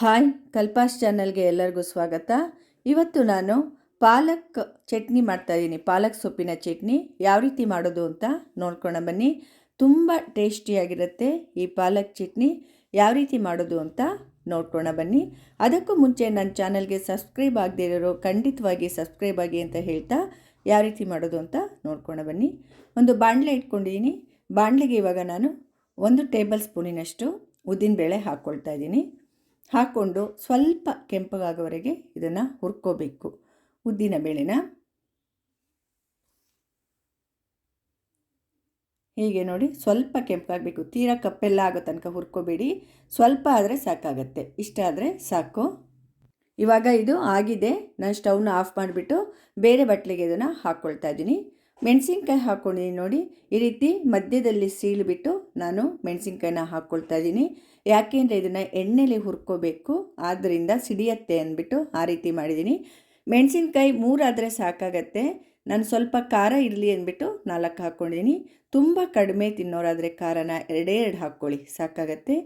Hi ಕಲ್ಪಾಸ್ ಚಾನಲ್ಗೆ ಎಲ್ಲರಿಗೂ ಸ್ವಾಗತ. ಇವತ್ತು ನಾನು ಪಾಲಕ್ ಚಟ್ನಿ ಮಾಡ್ತಾಯಿದ್ದೀನಿ ಪಾಲಕ್ ಸೊಪ್ಪಿನ ಚಟ್ನಿ ಯಾವ ರೀತಿ ಮಾಡೋದು ಅಂತ ನೋಡ್ಕೊಂಡು ಬನ್ನಿ. ತುಂಬ ಟೇಸ್ಟಿಯಾಗಿರುತ್ತೆ ಈ ಪಾಲಕ್ ಚಟ್ನಿ. ಯಾವ ರೀತಿ ಮಾಡೋದು ಅಂತ ನೋಡ್ಕೊಳ್ಳೋಣ ಬನ್ನಿ. ಅದಕ್ಕೂ ಮುಂಚೆ ನನ್ನ ಚಾನಲ್ಗೆ ಸಬ್ಸ್ಕ್ರೈಬ್ ಆಗದೇ ಇರೋರು ಖಂಡಿತವಾಗಿ ಸಬ್ಸ್ಕ್ರೈಬ್ ಆಗಿ ಅಂತ ಹೇಳ್ತಾ ಯಾವ ರೀತಿ ಮಾಡೋದು ಅಂತ ನೋಡ್ಕೊಂಡು ಬನ್ನಿ. ಒಂದು ಬಾಣಲೆ ಇಟ್ಕೊಂಡಿದ್ದೀನಿ ಬಾಣಲೆಗೆ ಇವಾಗ ನಾನು ಒಂದು ಟೇಬಲ್ ಸ್ಪೂನಿನಷ್ಟು ಉದ್ದಿನಬೇಳೆ ಹಾಕ್ಕೊಳ್ತಾ ಇದ್ದೀನಿ ಹಾಕ್ಕೊಂಡು ಸ್ವಲ್ಪ ಕೆಂಪಗಾಗೋವರೆಗೆ ಇದನ್ನು ಹುರ್ಕೋಬೇಕು. ಉದ್ದಿನ ಬೇಳೆನ. ಹೀಗೆ ನೋಡಿ ಸ್ವಲ್ಪ ಕೆಂಪಾಗಬೇಕು. ತೀರಾ ಕಪ್ಪೆಲ್ಲ ಆಗೋ ತನಕ ಹುರ್ಕೋಬೇಡಿ. ಸ್ವಲ್ಪ ಆದರೆ ಸಾಕಾಗತ್ತೆ. ಇಷ್ಟ ಆದರೆ ಸಾಕು. ಇವಾಗ ಇದು ಆಗಿದೆ. ನಾನು ಸ್ಟವ್ನ ಆಫ್ ಮಾಡಿಬಿಟ್ಟು ಬೇರೆ ಬಟ್ಲಿಗೆ ಇದನ್ನು ಹಾಕ್ಕೊಳ್ತಾ ಇದ್ದೀನಿ. ಮೆಣಸಿನ್ಕಾಯಿ ಹಾಕ್ಕೊಂಡಿದ್ದೀನಿ ನೋಡಿ. ಈ ರೀತಿ ಮಧ್ಯದಲ್ಲಿ ಸೀಳುಬಿಟ್ಟು ನಾನು ಮೆಣಸಿನ್ಕಾಯಿನ ಹಾಕ್ಕೊಳ್ತಾ ಇದ್ದೀನಿ. ಯಾಕೆಂದರೆ ಇದನ್ನು ಎಣ್ಣೆಲಿ ಹುರ್ಕೋಬೇಕು. ಆದ್ದರಿಂದ ಸಿಡಿಯತ್ತೆ ಅಂದ್ಬಿಟ್ಟು ಆ ರೀತಿ ಮಾಡಿದ್ದೀನಿ. ಮೆಣಸಿನ್ಕಾಯಿ ಮೂರಾದರೆ ಸಾಕಾಗತ್ತೆ. ನಾನು ಸ್ವಲ್ಪ ಖಾರ ಇರಲಿ ಅಂದ್ಬಿಟ್ಟು ನಾಲ್ಕು ಹಾಕ್ಕೊಂಡಿದ್ದೀನಿ ತುಂಬ ಕಡಿಮೆ ತಿನ್ನೋರಾದರೆ ಖಾರನ ಎರಡೇ ಎರಡು ಹಾಕ್ಕೊಳ್ಳಿ. ಸಾಕಾಗತ್ತೆ.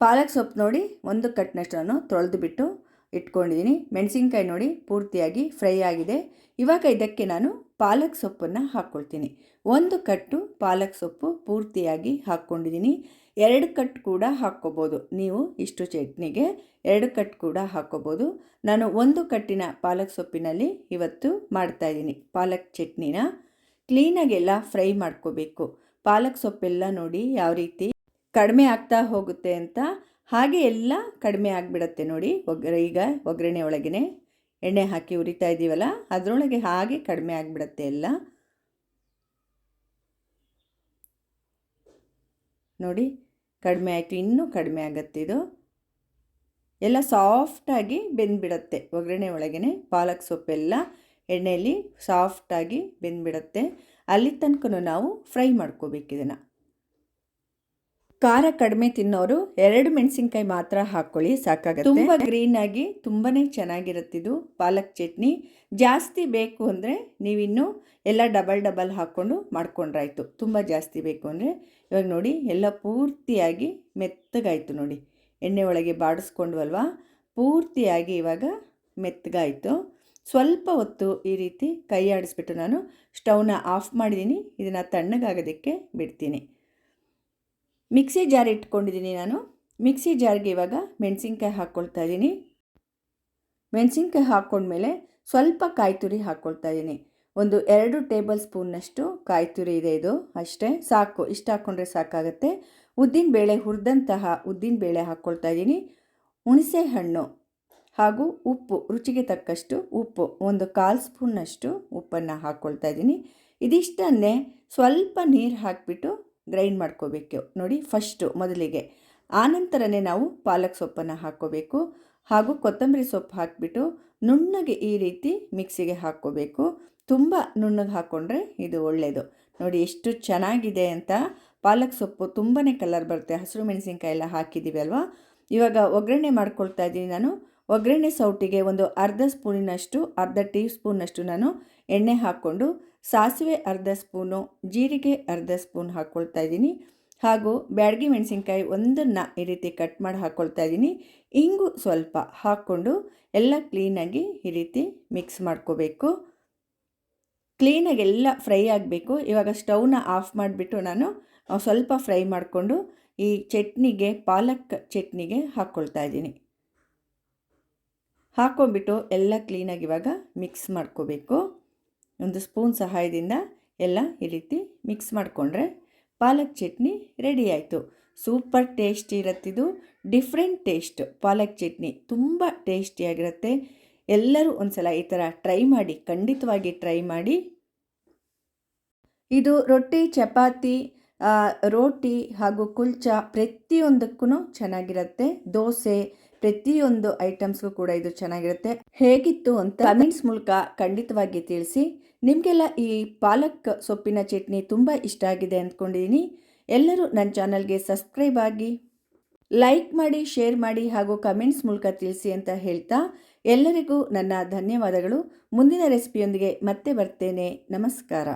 ಪಾಲಕ್ ಸೊಪ್ಪು ನೋಡಿ ಒಂದು ಕಟ್ನಷ್ಟು ನಾನು ತೊಳೆದು ಬಿಟ್ಟು ಇಟ್ಕೊಂಡಿದ್ದೀನಿ ಮೆಣಸಿನ್ಕಾಯಿ ನೋಡಿ ಪೂರ್ತಿಯಾಗಿ ಫ್ರೈ ಆಗಿದೆ. ಇವಾಗ ಇದಕ್ಕೆ ನಾನು ಪಾಲಕ್ ಸೊಪ್ಪನ್ನು ಹಾಕ್ಕೊಳ್ತೀನಿ. ಒಂದು ಕಟ್ಟು ಪಾಲಕ್ ಸೊಪ್ಪು ಪೂರ್ತಿಯಾಗಿ ಹಾಕ್ಕೊಂಡಿದ್ದೀನಿ ಎರಡು ಕಟ್ ಕೂಡ ಹಾಕ್ಕೋಬೋದು. ನೀವು ಇಷ್ಟು ಚಟ್ನಿಗೆ ಎರಡು ಕಟ್ ಕೂಡ ಹಾಕ್ಕೋಬೋದು. ನಾನು ಒಂದು ಕಟ್ಟಿನ ಪಾಲಕ್ ಸೊಪ್ಪಿನಲ್ಲಿ ಇವತ್ತು ಮಾಡ್ತಾಯಿದ್ದೀನಿ ಪಾಲಕ್ ಚಟ್ನಿನ ಕ್ಲೀನಾಗೆಲ್ಲ ಫ್ರೈ ಮಾಡ್ಕೋಬೇಕು. ಪಾಲಕ್ ಸೊಪ್ಪೆಲ್ಲ ನೋಡಿ ಯಾವ ರೀತಿ ಕಡಿಮೆ ಆಗ್ತಾ ಹೋಗುತ್ತೆ ಅಂತ ಹಾಗೆ ಎಲ್ಲ ಕಡಿಮೆ ಆಗಿಬಿಡತ್ತೆ ನೋಡಿ. ಒಗ್ಗರ ಈಗ ಒಗ್ಗರಣೆ ಒಳಗೇ ಎಣ್ಣೆ ಹಾಕಿ ಉರಿತಾ ಇದ್ದೀವಲ್ಲ, ಅದರೊಳಗೆ ಹಾಗೆ ಕಡಿಮೆ ಆಗಿಬಿಡತ್ತೆ ಎಲ್ಲ. ನೋಡಿ, ಕಡಿಮೆ ಆಯಿತು, ಇನ್ನೂ ಕಡಿಮೆ ಆಗತ್ತೆ ಇದು. ಎಲ್ಲ ಸಾಫ್ಟಾಗಿ ಬೆಂದ್ಬಿಡತ್ತೆ ಒಗ್ಗರಣೆ ಒಳಗೇ ಪಾಲಕ್ ಸೊಪ್ಪೆಲ್ಲ ಎಣ್ಣೆಯಲ್ಲಿ ಸಾಫ್ಟಾಗಿ ಬೆಂದ್ಬಿಡತ್ತೆ. ಅಲ್ಲಿ ತನಕ ನಾವು ಫ್ರೈ ಮಾಡ್ಕೋಬೇಕು ಇದನ್ನು. ಖಾರ ಕಡಿಮೆ ತಿನ್ನೋರು ಎರಡು ಮೆಣಸಿನ್ಕಾಯಿ ಮಾತ್ರ ಹಾಕ್ಕೊಳ್ಳಿ ಸಾಕಾಗುತ್ತೆ. ತುಂಬ ಗ್ರೀನ್ ಆಗಿ ತುಂಬಾ ಚೆನ್ನಾಗಿರುತ್ತಿದ್ದು ಪಾಲಕ್ ಚಟ್ನಿ. ಜಾಸ್ತಿ ಬೇಕು ಅಂದರೆ ನೀವಿನ್ನು ಎಲ್ಲ ಡಬಲ್ ಡಬಲ್ ಹಾಕ್ಕೊಂಡು ಮಾಡ್ಕೊಂಡ್ರಾಯ್ತು. ತುಂಬ ಜಾಸ್ತಿ ಬೇಕು ಅಂದರೆ ಇವಾಗ ನೋಡಿ ಎಲ್ಲ ಪೂರ್ತಿಯಾಗಿ ಮೆತ್ತಗಾಯಿತು ನೋಡಿ. ಎಣ್ಣೆ ಒಳಗೆ ಬಾಡಿಸ್ಕೊಂಡ್ವಲ್ವಾ? ಪೂರ್ತಿಯಾಗಿ ಇವಾಗ ಮೆತ್ತಗಾಯಿತು. ಸ್ವಲ್ಪ ಹೊತ್ತು ಈ ರೀತಿ ಕೈ ಆಡಿಸ್ಬಿಟ್ಟು ನಾನು ಸ್ಟೌನ ಆಫ್ ಮಾಡಿದ್ದೀನಿ. ಇದನ್ನು ತಣ್ಣಗಾಗೋದಕ್ಕೆ ಬಿಡ್ತೀನಿ. ಮಿಕ್ಸಿ ಜಾರ್ ಇಟ್ಕೊಂಡಿದ್ದೀನಿ ನಾನು. ಮಿಕ್ಸಿ ಜಾರ್ಗೆ ಇವಾಗ ಮೆಣಸಿನ್ಕಾಯಿ ಹಾಕ್ಕೊಳ್ತಾ ಇದ್ದೀನಿ. ಮೆಣಸಿನ್ಕಾಯಿ ಹಾಕ್ಕೊಂಡ್ಮೇಲೆ ಸ್ವಲ್ಪ ಕಾಯಿ ತುರಿ ಹಾಕ್ಕೊಳ್ತಾ ಇದ್ದೀನಿ. ಒಂದು ಎರಡು ಟೇಬಲ್ ಸ್ಪೂನ್ನಷ್ಟು ಕಾಯಿ ತುರಿ ಇದೆ ಇದು. ಅಷ್ಟೇ, ಸಾಕು. ಇಷ್ಟು ಹಾಕ್ಕೊಂಡ್ರೆ ಸಾಕಾಗುತ್ತೆ. ಉದ್ದಿನ ಬೇಳೆ, ಹುರಿದಂತಹ ಉದ್ದಿನ ಬೇಳೆ ಹಾಕ್ಕೊಳ್ತಾ ಇದ್ದೀನಿ. ಹುಣಸೆ ಹಣ್ಣು ಹಾಗೂ ಉಪ್ಪು, ರುಚಿಗೆ ತಕ್ಕಷ್ಟು ಉಪ್ಪು. ಒಂದು ಕಾಲು ಸ್ಪೂನ್ನಷ್ಟು ಉಪ್ಪನ್ನು ಹಾಕ್ಕೊಳ್ತಾ ಇದ್ದೀನಿ. ಇದಿಷ್ಟನ್ನೇ ಸ್ವಲ್ಪ ನೀರು ಹಾಕಿಬಿಟ್ಟು ಗ್ರೈಂಡ್ ಮಾಡ್ಕೋಬೇಕು. ನೋಡಿ, ಫಸ್ಟು ಮೊದಲಿಗೆ. ಆನಂತರನೇ ನಾವು ಪಾಲಕ್ ಸೊಪ್ಪನ್ನು ಹಾಕ್ಕೋಬೇಕು. ಹಾಗೂ ಕೊತ್ತಂಬರಿ ಸೊಪ್ಪು ಹಾಕಿಬಿಟ್ಟು ನುಣ್ಣಗೆ ಈ ರೀತಿ ಮಿಕ್ಸಿಗೆ ಹಾಕ್ಕೋಬೇಕು. ತುಂಬ ನುಣ್ಣಗೆ ಹಾಕ್ಕೊಂಡ್ರೆ ಇದು ಒಳ್ಳೆಯದು ನೋಡಿ, ಎಷ್ಟು ಚೆನ್ನಾಗಿದೆ ಅಂತ. ಪಾಲಕ್ ಸೊಪ್ಪು ತುಂಬಾ ಕಲರ್ ಬರುತ್ತೆ. ಹಸಿರು ಮೆಣಸಿನ್ಕಾಯಿ ಎಲ್ಲ ಹಾಕಿದ್ದೀವಿ ಅಲ್ವಾ? ಇವಾಗ ಒಗ್ಗರಣೆ ಮಾಡ್ಕೊಳ್ತಾ ಇದ್ದೀನಿ ನಾನು. ಒಗ್ಗರಣೆ ಸೌಟಿಗೆ ಒಂದು ಅರ್ಧ ಸ್ಪೂನಿನಷ್ಟು, ಅರ್ಧ ಟೀ ಸ್ಪೂನಷ್ಟು ನಾನು ಎಣ್ಣೆ ಹಾಕ್ಕೊಂಡು ಸಾಸಿವೆ ಅರ್ಧ ಸ್ಪೂನು, ಜೀರಿಗೆ ಅರ್ಧ ಸ್ಪೂನ್ ಹಾಕ್ಕೊಳ್ತಾ ಇದ್ದೀನಿ. ಹಾಗೂ ಬ್ಯಾಡಗಿ ಮೆಣಸಿನ್ಕಾಯಿ ಒಂದನ್ನು ಈ ರೀತಿ ಕಟ್ ಮಾಡಿ ಹಾಕ್ಕೊಳ್ತಾ ಇದ್ದೀನಿ. ಇಂಗು ಸ್ವಲ್ಪ ಹಾಕ್ಕೊಂಡು ಎಲ್ಲ ಕ್ಲೀನಾಗಿ ಈ ರೀತಿ ಮಿಕ್ಸ್ ಮಾಡ್ಕೋಬೇಕು. ಕ್ಲೀನಾಗಿ ಎಲ್ಲ ಫ್ರೈ ಆಗಬೇಕು. ಇವಾಗ ಸ್ಟವ್ನ ಆಫ್ ಮಾಡಿಬಿಟ್ಟು ನಾನು ಸ್ವಲ್ಪ ಫ್ರೈ ಮಾಡಿಕೊಂಡು ಈ ಚಟ್ನಿಗೆ, ಪಾಲಕ್ ಚಟ್ನಿಗೆ ಹಾಕ್ಕೊಳ್ತಾ ಇದ್ದೀನಿ. ಹಾಕ್ಕೊಂಬಿಟ್ಟು ಎಲ್ಲ ಕ್ಲೀನಾಗಿ ಇವಾಗ ಮಿಕ್ಸ್ ಮಾಡ್ಕೋಬೇಕು. ಒಂದು ಸ್ಪೂನ್ ಸಹಾಯದಿಂದ ಎಲ್ಲ ಈ ರೀತಿ ಮಿಕ್ಸ್ ಮಾಡಿಕೊಂಡ್ರೆ ಪಾಲಕ್ ಚಟ್ನಿ ರೆಡಿ ಆಯಿತು. ಸೂಪರ್ ಟೇಸ್ಟಿ ಇರತ್ತಿದು ಡಿಫ್ರೆಂಟ್ ಟೇಸ್ಟ್ ಪಾಲಕ್ ಚಟ್ನಿ ತುಂಬ ಟೇಸ್ಟಿಯಾಗಿರುತ್ತೆ ಎಲ್ಲರೂ ಒಂದು ಸಲ ಈ ಥರ ಟ್ರೈ ಮಾಡಿ, ಖಂಡಿತವಾಗಿ ಟ್ರೈ ಮಾಡಿ. ಇದು ರೊಟ್ಟಿ, ಚಪಾತಿ ರೋಟಿ ಹಾಗೂ ಕುಲ್ಚ ಪ್ರತಿಯೊಂದಕ್ಕೂ ಚೆನ್ನಾಗಿರುತ್ತೆ. ದೋಸೆ ಪ್ರತಿಯೊಂದು ಐಟಮ್ಸ್ಗೂ ಕೂಡ ಇದು ಚೆನ್ನಾಗಿರುತ್ತೆ. ಹೇಗಿತ್ತು ಅಂತ ಕಮೆಂಟ್ಸ್ ಮೂಲಕ ಖಂಡಿತವಾಗಿ ತಿಳಿಸಿ. ನಿಮಗೆಲ್ಲ ಈ ಪಾಲಕ್ ಸೊಪ್ಪಿನ ಚಟ್ನಿ ತುಂಬ ಇಷ್ಟ ಆಗಿದೆ ಅಂದ್ಕೊಂಡಿದ್ದೀನಿ ಎಲ್ಲರೂ ನನ್ನ ಚಾನಲ್ಗೆ ಸಬ್ಸ್ಕ್ರೈಬ್ ಆಗಿ, ಲೈಕ್ ಮಾಡಿ, ಶೇರ್ ಮಾಡಿ ಹಾಗೂ ಕಮೆಂಟ್ಸ್ ಮೂಲಕ ತಿಳಿಸಿ ಅಂತ ಹೇಳ್ತಾ ಎಲ್ಲರಿಗೂ ನನ್ನ ಧನ್ಯವಾದಗಳು. ಮುಂದಿನ ರೆಸಿಪಿಯೊಂದಿಗೆ ಮತ್ತೆ ಬರ್ತೇನೆ. ನಮಸ್ಕಾರ.